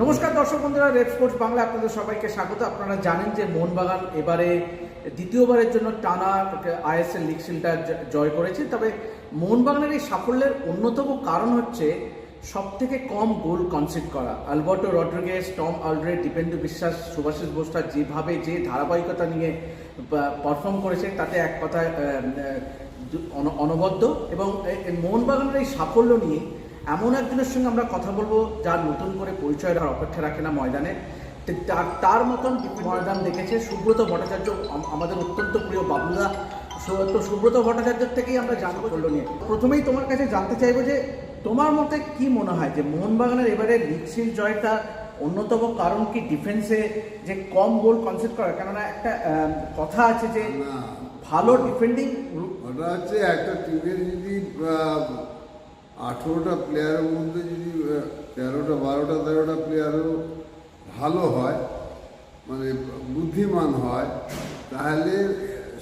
নমস্কার দর্শক বন্ধুরা রেড স্পোর্টস বাংলা আপনাদের সবাইকে স্বাগত। আপনারা জানেন যে মোহনবাগান এবারে দ্বিতীয়বারের জন্য টানা আইএসএল লিগ শিল্ডটা জয় করেছে। তবে মোহনবাগানের এই সাফল্যের অন্যতম কারণ হচ্ছে সব থেকে কম গোল কনসিড করা। Alberto Rodrigues Tom Aldred, Dipendu Biswas, Subhasish বোসটা যেভাবে যে ধারাবাহিকতা নিয়ে পারফর্ম করেছে, তাতে এক অন- অনবদ্য। এবং মোহনবাগানের এই সাফল্য নিয়ে এমন একজনের সঙ্গে আমরা কথা বলব যার নতুন করে পরিচয় রাখার অপেক্ষা রাখে না ময়দানে। তে- তার তার মতন ময়দান দেখেছে। সুব্রত ভট্টাচার্য আমাদের অত্যন্ত প্রিয় বাবুদা তো সুব্রত ভট্টাচার্যের থেকেই আমরা জানব করল নিয়ে। প্রথমেই তোমার কাছে জানতে চাইব যে তোমার মতে কি মনে হয় যে মোহনবাগানের এবারে লিগশিল জয়টা অন্যতম কারণ কি ডিফেন্সে যে কম গোল কনসেপ্ট করা কেননা একটা কথা আছে যে ভালো ডিফেন্ডিং ওটা হচ্ছে একটা টিমের যদি আঠেরোটা প্লেয়ারের মধ্যে যদি তেরোটা, বারোটা, তেরোটা প্লেয়ারও ভালো হয় মানে বুদ্ধিমান হয়, তাহলে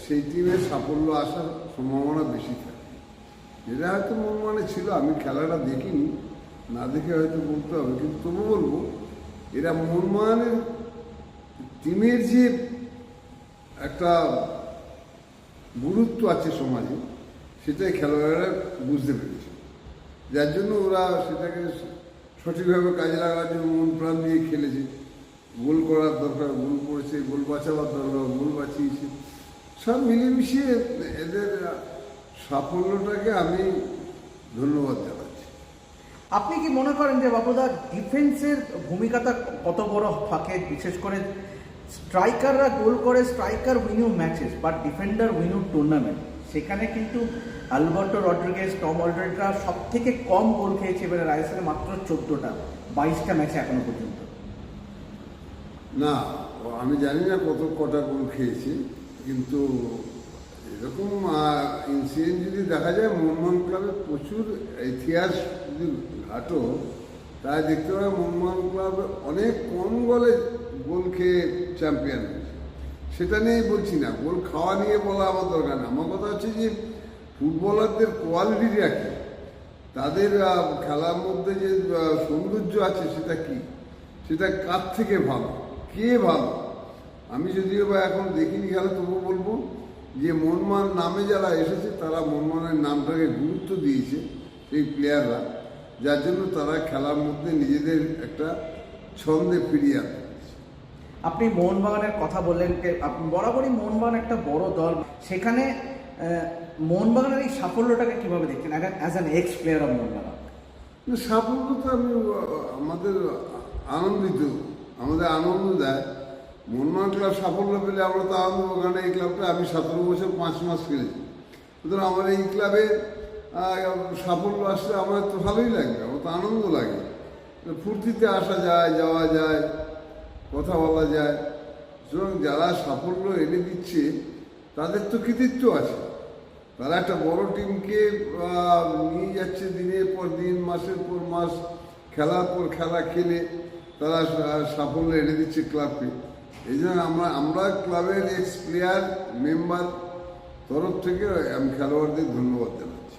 সেই টিমের সাফল্য আসার সম্ভাবনা বেশি থাকে। এটা হয়তো মন মানে ছিল, আমি খেলাটা দেখিনি, না দেখে হয়তো বলতে হবে, কিন্তু তবু বলব, এরা মনমানের টিমের যে একটা গুরুত্ব আছে সমাজে, সেটাই খেলোয়াড়রা বুঝতে পেরেছে। যার জন্য ওরা সেটাকে সঠিকভাবে কাজে লাগার জন্য মন প্রাণ দিয়ে খেলেছে। গোল করার দরকার, গোল করেছে, গোল বাঁচাবার দরকার, গোল বাঁচিয়েছে। সব মিলেমিশিয়ে এদের সাফল্যটাকে আমি ধন্যবাদ জানাচ্ছি। আপনি কি মনে করেন যে বাবুদা ডিফেন্সের ভূমিকাটা কত বড় থাকে বিশেষ করে স্ট্রাইকাররা গোল করে স্ট্রাইকার উইনিউ ম্যাচেস বা ডিফেন্ডার উইনিউ টুর্নামেন্ট সেখানে কিন্তু আলবার্টো রড্রিগেজ, টম অলড্রেডরা সব থেকে কম গোল খেয়েছে এবারে রাইসের মাত্র চোদ্দোটা, বাইশটা ম্যাচে এখনও পর্যন্ত। না, আমি জানি না কত কটা গোল খেয়েছি, কিন্তু এরকম ইনসিডেন্ট যদি দেখা যায়, মোহনবাগান ক্লাবে প্রচুর ইতিহাস যদি ঘাটো তাই দেখতে পাবে মোহনবাগান ক্লাব অনেক কম গোলে গোল খেয়ে চ্যাম্পিয়ন সেটা নিয়েই বলছি না গোল খাওয়া নিয়ে বলা আমার দরকার না। আমার কথা হচ্ছে যে, ফুটবলারদের কোয়ালিটি রাখে তাদের খেলার মধ্যে যে সৌন্দর্য আছে সেটা কি? সেটা কার থেকে ভালো? কে ভালো? আমি যদিও বা এখন দেখিনি খেলা, তবু বলব যে, মনমান নামে যারা এসেছে, তারা মনমানের নামটাকে গুরুত্ব দিয়েছে সেই প্লেয়াররা যার জন্য তারা খেলার মধ্যে নিজেদের একটা ছন্দে ফিরিয়ে পেরেছে। আপনি মোহনবাগানের কথা বললেন বরাবরই মোহনবাগান একটা বড় দল। সেখানে মোহনবাগানের এই সাফল্যটাকে কীভাবে দেখছেন? As an ex player of Mohun Bagan. সাফল্য তো আমি আমাদের আনন্দিত, আমাদের আনন্দ দেয়। মনমান ক্লাব সাফল্য পেলে আমরা তো আনন্দ কারণ এই ক্লাবটা আমি সতেরো বছর পাঁচ মাস খেলেছি। সুতরাং আমার এই ক্লাবে সাফল্য আসলে আমার তো ভালোই লাগে, আমার তো আনন্দ লাগে। ফুর্তিতে আসা যায়, যাওয়া যায়। কথা বলা যায়। সুতরাং যারা সাফল্য এনে দিচ্ছে, তাদের তো কৃতিত্ব আছে। তারা একটা বড় টিমকে নিয়ে যাচ্ছে দিনের পর দিন, মাসের পর মাস, খেলার পর খেলা খেলে তারা সাফল্য এনে দিচ্ছে ক্লাবকে। এই জন্য আমরা আমরা ক্লাবের এক্স প্লেয়ার মেম্বার তরফ থেকে আমি খেলোয়াড়দের ধন্যবাদ জানাচ্ছি।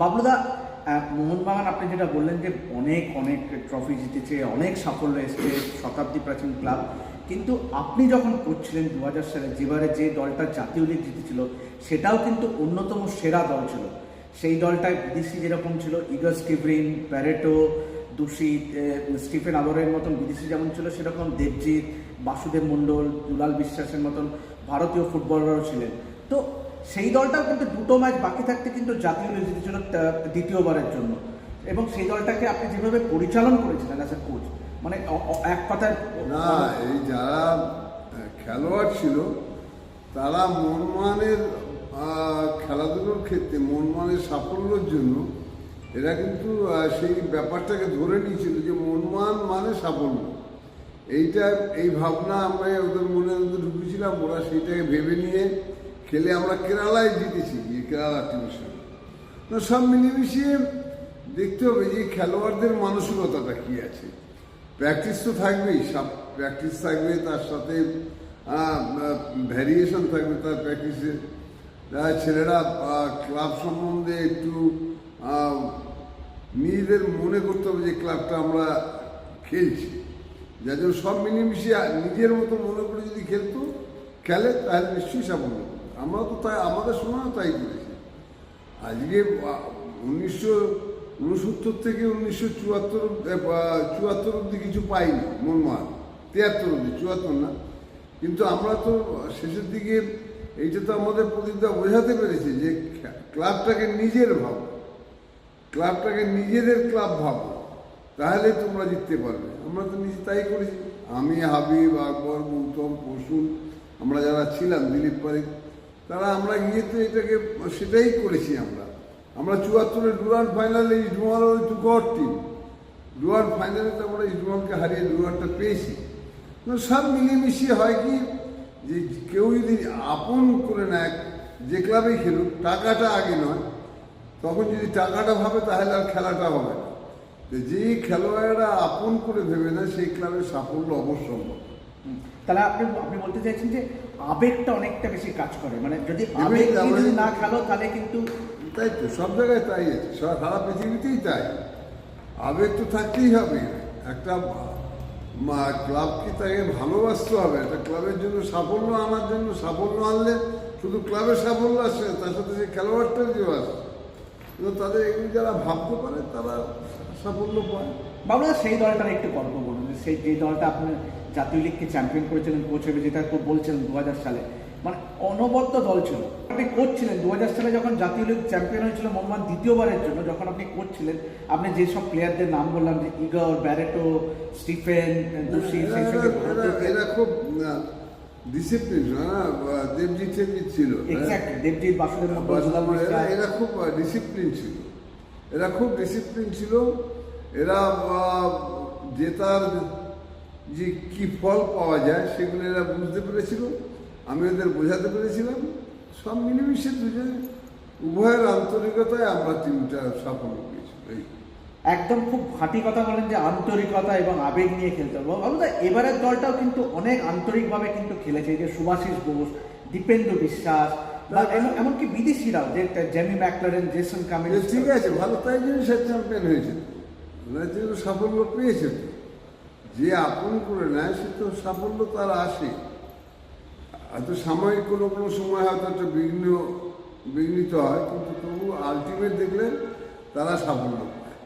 বাবলুদা মোহনবাগান, আপনি যেটা বললেন যে অনেক অনেক ট্রফি জিতেছে, অনেক সাফল্য এসেছে শতাব্দী প্রাচীন ক্লাব। কিন্তু আপনি যখন করছিলেন দু হাজার সালে, যেবারে যে দলটা জাতীয় লিগ জিতেছিল, সেটাও কিন্তু অন্যতম সেরা দল ছিল। সেই দলটায় বিদেশি যেরকম ছিল ইগস স্টিভরিন প্যারেটো দূষিত স্টিফেন আলোরের মতন বিদেশি যেমন ছিল, সেরকম দেবজিৎ, বাসুদেব মণ্ডল, দুলাল বিশ্বাসের মতন ভারতীয় ফুটবলারও ছিলেন। তো সেই দলটাও কিন্তু দুটো ম্যাচ বাকি থাকতে কিন্তু জাতীয় লিগ জিতেছিল দ্বিতীয়বারের জন্য। এবং সেই দলটাকে আপনি যেভাবে পরিচালন করেছিলেন অ্যাজ এ কোচ মানে এক কথায় না, এই যারা খেলোয়াড় ছিল, তারা মনমানের খেলাধুলোর ক্ষেত্রে, মনমানের সাফল্যের জন্য এরা কিন্তু সেই ব্যাপারটাকে ধরে নিয়েছিল যে মনমান মানে সাফল্য। এইটা, এই ভাবনা আমরা ওদের মনের মধ্যে ঢুকেছিলাম, ওরা সেইটাকে ভেবে নিয়ে খেলে আমরা কেরালায় জিতেছি গিয়ে কেরালা টিমের সঙ্গে। তো সব মিলেমিশিয়ে দেখতে হবে যে খেলোয়াড়দের মানসিকতাটা কি আছে। প্র্যাকটিস তো থাকবেই, সব প্র্যাকটিস থাকবে, তার সাথে ভ্যারিয়েশন থাকবে তার প্র্যাকটিসে ছেলেরা ক্লাব সম্বন্ধে একটু নিজেদের মনে করতে হবে যে ক্লাবটা আমরা খেলছি। যার জন্য সব মিলেমিশে নিজের মতো মনে করে যদি খেলতো, খেলে, তাহলে নিশ্চয়ই সাফল্য। আমরা তো তাই, আমাদের সময়ও তাই করেছি আজকে উনিশশো উনসত্তর থেকে উনিশশো চুয়াত্তর চুয়াত্তর অব্দি কিছু পাইনি মনমান তিয়াত্তর অব্দি চুয়াত্তর না। কিন্তু আমরা তো শেষের দিকে এইটা তো আমাদের প্রতিজ্ঞা বোঝাতে পেরেছি যে ক্লাবটাকে নিজের ভাব, ক্লাবটাকে নিজেদের ক্লাব ভাবো, তাহলে তোমরা জিততে পারবে। আমরা তো নিজে তাই করেছি। আমি, হাবিব, আকবর, গৌতম পশুন আমরা যারা ছিলাম, দিলীপ পারিক তারা আমরা গিয়ে তো এটাকে, সেটাই করেছি আমরা। আমরা চুয়াত্তরে ডুরান ফাইনালে ওই টুকর টিম ডুয়ার ফাইনালে তো আমরা ইস্টবেঙ্গলকে হারিয়ে ডুয়ারটা পেয়েছি। সব মিলেমিশিয়ে হয় কি, যে কেউ যদি আপন করে নেয়, যে ক্লাবেই খেলুক, টাকাটা আগে নয়। তখন যদি টাকাটা ভাবে, তাহলে আর খেলাটা হবে যেই খেলোয়াড়রা আপন করে ভেবে না সেই ক্লাবের সাফল্য অবশ্যম্ভব। তাহলে আপনি আপনি বলতে চাইছেন যে আবেগটা অনেকটা বেশি কাজ করে। মানে যদি আবেগ যদি না খেলো তাহলে কিন্তু তাই তো সব জায়গায় তাই আছে। সারা পৃথিবীতেই তাই। আবেগ তো থাকতেই হবে। একটা মা- ক্লাবকে তাকে ভালোবাসতে হবে? একটা ক্লাবের জন্য সাফল্য আনার জন্য সাফল্য আনলে শুধু ক্লাবের সাফল্য আসে তার সাথে সেই খেলোয়াড়টার যে আসে। কিন্তু তাদের এগুলি যারা ভাবতে পারে তারা সাফল্য পায়। বাবুদা সেই দলটার একটু গল্প বলুন। যে সেই যে দলটা আপনি জাতীয় লিগকে চ্যাম্পিয়ন করেছিলেন কোচ হিসেবে যেটা বলছিলেন দু হাজার সালে। মানে অনবদ্য দল ছিল। আপনি কোচ ছিলেন। দু হাজার সালে যখন জাতীয় লিগ চ্যাম্পিয়ন হয়েছিল মোহাম্মদ দ্বিতীয়বারের জন্য যখন আপনি কোচ ছিলেন আপনি যেসব প্লেয়ারদের নাম বললাম যে ইগর ব্যারেটো স্টিফেন এরা- খুব ডিসিপ্লিন দেবজিৎ টেবজিৎ ছিল হ্যাঁ? দেবজিৎ বাসুদেব এরা এরা খুব ডিসিপ্লিন ছিল। এরা খুব ডিসিপ্লিন ছিল। এরা জেতার যে কি ফল পাওয়া যায় সেগুলো এরা বুঝতে পেরেছিল আমি ওদের বোঝাতে পেরেছিলাম। সব মিলেমিশে দুজন উভয়ের আন্তরিকতায় আমরা টিমটা সাফল্য পেয়েছি। একদম খুব খাঁটি কথা বলেন যে আন্তরিকতা এবং আবেগ নিয়ে খেলতে হবে। বাবুদা এবারের দলটাও কিন্তু অনেক আন্তরিকভাবে কিন্তু খেলেছে। যে সুভাষিস বোস দীপেন্দ্র বিশ্বাস এমন- এমনকি বিদেশিরাও যে জেমি ম্যাকলারেন জেসন কামিল ঠিক আছে ভালো তাই জন্য সে চ্যাম্পিয়ন হয়েছে। ওনার জন্য সাফল্য পেয়েছে। যে আপন করে নেয় সে তো সাফল্য তার আসে। হয়তো সাময়িক কোনো কোনো সময় হয়তো একটা বিঘ্ন বিঘ্নিত হয় কিন্তু তবু আলটিমেট দেখলে তারা সাফল্য পায়।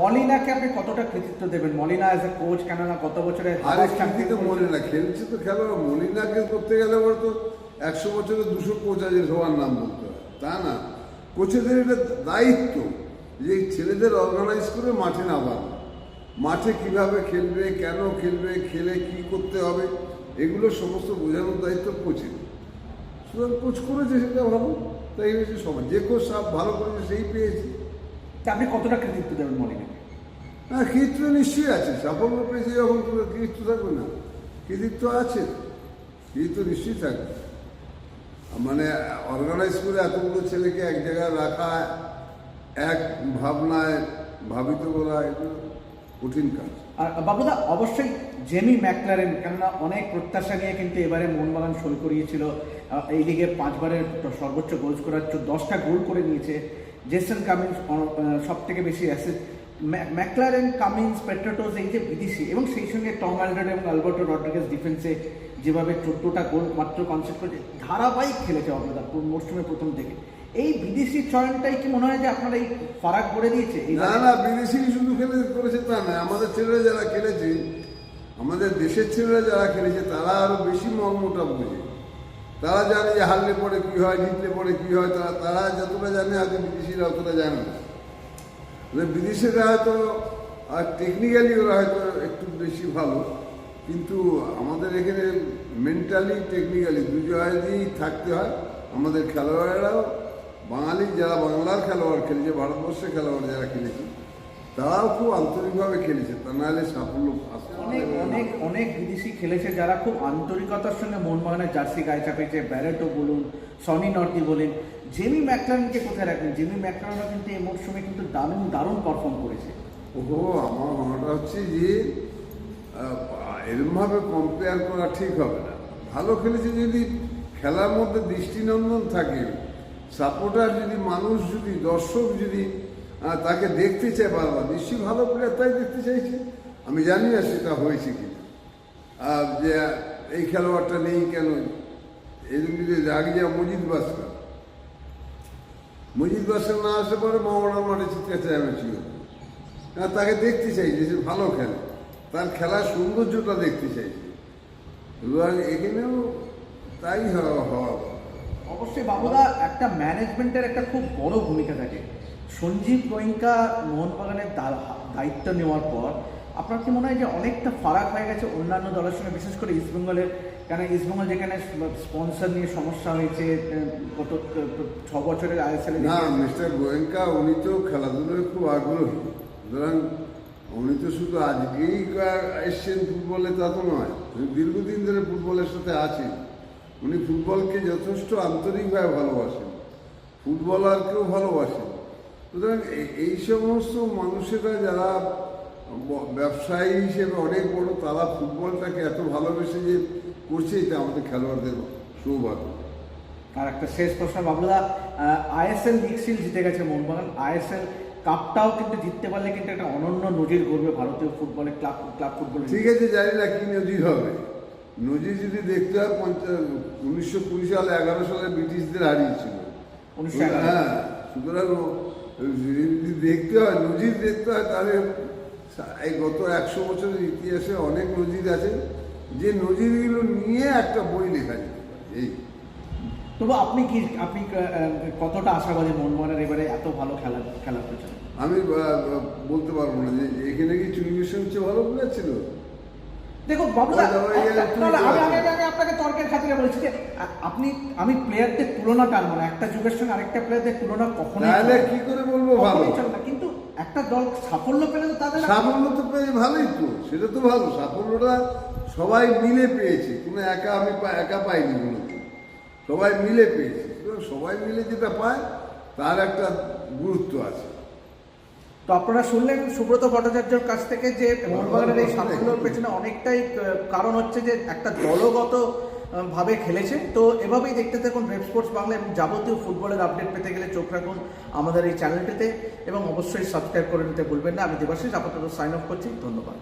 মলিনাকে আপনি কতটা কৃতিত্ব দেবেন? মলিনা এজ এ কোচ কেননা গত বছরে আর একদিকে তো মলিনা খেলছে তো খেলোয়াড়। মলিনাকে করতে গেলে ওর তো একশো বছরে দুশো কোচ আছে সবার নাম বলতে হয়। তা না। কোচেদের এটা দায়িত্ব যে ছেলেদের অর্গানাইজ করে মাঠে নামানো। মাঠে কীভাবে খেলবে কেন খেলবে খেলে কি করতে হবে এগুলো সমস্ত বোঝানোর দায়িত্ব কোচের। সুতরাং কোচ করেছে সেটা ভালো তাই হয়েছে সবাই যে কোচ সব ভালো করেছে সেই পেয়েছে। তা আপনি কতটা কৃতিত্ব দেবেন মলিনাকে হ্যাঁ কৃতিত্ব নিশ্চয়ই আছে। সাফল্য পেয়েছে যখন কৃতিত্ব থাকবে না। কৃতিত্ব আছে। কৃতিত্ব নিশ্চয়ই থাকবে। মানে অর্গানাইজ করে এতগুলো ছেলেকে এক জায়গায় রাখা এক ভাবনায় ভাবিত করা এগুলো কঠিন কাজ। আর বাবুদা, অবশ্যই জেমি ম্যাকলারেন, কেননা অনেক প্রত্যাশা নিয়ে কিন্তু এবারে মোহনবাগান সই করিয়েছিল। এই লিগে পাঁচবারের সর্বোচ্চ গোল করার দশটা গোল করে নিয়েছে। জেসন কামিন্স সব থেকে বেশি অ্যাসিস্ট ম্যাকলারেন, কামিন্স, পেট্রোটোস, এই যে বিদেশি, এবং সেই সঙ্গে টম অ্যালডার এবং আলবার্টো রড্রিগেস ডিফেন্সে যেভাবে চোদ্দোটা গোল মাত্র কনসেপ্ট করেছে ধারাবাহিক খেলেছে অবদা মরশুমের প্রথম থেকে। এই বিদেশি চয়নটাই কি মনে হয় যে আপনারা এই ফারাক করে দিয়েছে? না না, বিদেশি শুধু খেলে করেছে? তা না আমাদের ছেলেরা যারা খেলেছে, আমাদের দেশের ছেলেরা যারা খেলেছে, তারা আরও বেশি মর্মটা বোঝে। তারা জানে যে হারলে পরে কি হয়, জিতলে পরে কি হয়, তারা তারা যতটা জানে হয়তো বিদেশিরা অতটা জানে না। মানে বিদেশিরা হয়তো, আর টেকনিক্যালি ওরা হয়তো একটু বেশি ভালো, কিন্তু আমাদের এখানে মেন্টালি টেকনিক্যালি দু জায়গায় থাকতে হয়, আমাদের খেলোয়াড়েরাও। যারা বাংলার খেলোয়াড় খেলেছে ভারতবর্ষের খেলোয়াড় যারা খেলেছে তারাও খুব আন্তরিকভাবে খেলেছে। তা নাহলে সাফল্য অনেক অনেক অনেক বিদেশি খেলেছে যারা খুব আন্তরিকতার সঙ্গে মোহনবাগানের জার্সি গায়ে চাপেছে ব্যারেটো বলুন সনি নর্দি বলেন জেমি ম্যাকলারনকে কোথায় রাখবেন? জেমি ম্যাকলারনও কিন্তু এই মরশুমে কিন্তু দারুণ দারুণ পারফর্ম করেছে। ওহো আমার মনেটা হচ্ছে যে এরমভাবে কম্পেয়ার করা ঠিক হবে না। ভালো খেলেছে যদি খেলার মধ্যে দৃষ্টিনন্দন থাকে সাপোর্টার যদি মানুষ যদি, দর্শক যদি তাকে দেখতে চায় বারবার, নিশ্চয়ই ভালো প্লেয়ার তাই দেখতে চাইছে। আমি জানি না সেটা হয়েছে কিনা আর যে, এই খেলোয়াড়টা নেই কেন? এরকম যদি রাগ যা মজিদ বাসকা মজিদ বাসকা না আসতে পারে মামলার মাঠে চিৎকার চেঁচামেচি না, তাকে দেখতে চাইছে, সে ভালো খেলে। তার খেলার সৌন্দর্যটা দেখতে চাইছে। এখানেও তাই হওয়া হওয়া অবশ্যই বাবুদা একটা ম্যানেজমেন্টের একটা খুব বড় ভূমিকা থাকে। সঞ্জীব গোয়েঙ্কা মোহনবাগানের দায়িত্ব নেওয়ার পর আপনার কি মনে হয় যে অনেকটা ফারাক হয়ে গেছে অন্যান্য দলের সঙ্গে? বিশেষ করে ইস্টবেঙ্গলের কেন ইস্টবেঙ্গল যেখানে স্পন্সর নিয়ে সমস্যা হয়েছে গত ছ বছরের আইএসএল না মিস্টার গোয়েঙ্কা উনি তো খেলাধুলায় খুব আগ্রহী। সুতরাং উনি তো শুধু আজকেই এসছেন ফুটবলে তা তো নয়। দীর্ঘদিন ধরে ফুটবলের সাথে আছেন। উনি ফুটবলকে যথেষ্ট আন্তরিকভাবে ভালোবাসেন। ফুটবলারকেও ভালোবাসেন। সুতরাং এই- সমস্ত মানুষেরা যারা ব্যবসায়ী হিসেবে অনেক বড় তারা ফুটবলটাকে এত ভালোবেসে যে করছে এটা আমাদের খেলোয়াড়দের সৌভাগ্য। আর একটা শেষ প্রশ্ন বাবুদা আইএসএল লিগ শিল্ড জিতে গেছে মোহনবাগান। আইএসএল কাপটাও কিন্তু জিততে পারলে কিন্তু একটা অনন্য নজির গড়বে ভারতীয় ফুটবলে ক্লাব ক্লাব ফুটবলে ঠিক আছে জানি না কি নজির হবে। নজির যদি দেখতে হয় পঞ্চাশ উনিশশো কুড়ি সালে এগারো সালে ব্রিটিশদের হারিয়েছিল। হ্যাঁ সুতরাং যদি দেখতে হয় নজির দেখতে হয় তাহলে এই গত একশো বছরের ইতিহাসে অনেক নজির আছে। যে নজিরগুলো নিয়ে একটা বই লেখা যেতে পারে এই। তবু আপনি কি আপনি কতটা আশাবাদী মোহনবাগানের এবারে এত ভালো খেলা খেলা করছেন আমি বলতে পারব না যে এখানে কি চুরিবেশন চেয়ে ভালো প্লেয়ার ছিল? দেখুন বাবুদা আমি। আমি- আমি আপনাকে তর্কের খাতিরে বলছি যে আপনি আমি প্লেয়ারদের তুলনা টানবো না। একটা যুগের সঙ্গে আরেকটা প্লেয়ারদের তুলনা কখনোই কি করে বলব ভালো? না। কিন্তু একটা দল সাফল্য পেলে তো তাদের সাফল্য তো পেয়ে ভালোই তো সেটা তো ভালো। সাফল্যটা সবাই মিলে পেয়েছে। কোনো একা আমি একা পাইনি কোনো সবাই মিলে পেয়েছে। সবাই মিলে যেটা পায় তার একটা গুরুত্ব আছে। তো আপনারা শুনলেন সুব্রত ভট্টাচার্যর কাছ থেকে যে মোহনবাগানের এই সাফল্যের পেছনে অনেকটাই কারণ হচ্ছে যে একটা দলগত ভাবে খেলেছে। তো এভাবেই দেখতে থাকুন রেপ স্পোর্টস বাংলা এবং যাবতীয় ফুটবলের আপডেট পেতে গেলে চোখ রাখুন আমাদের এই চ্যানেলটিতে এবং অবশ্যই সাবস্ক্রাইব করে নিতে ভুলবেন না। আমি দেবাশিস আপাতত সাইন অফ করছি। ধন্যবাদ।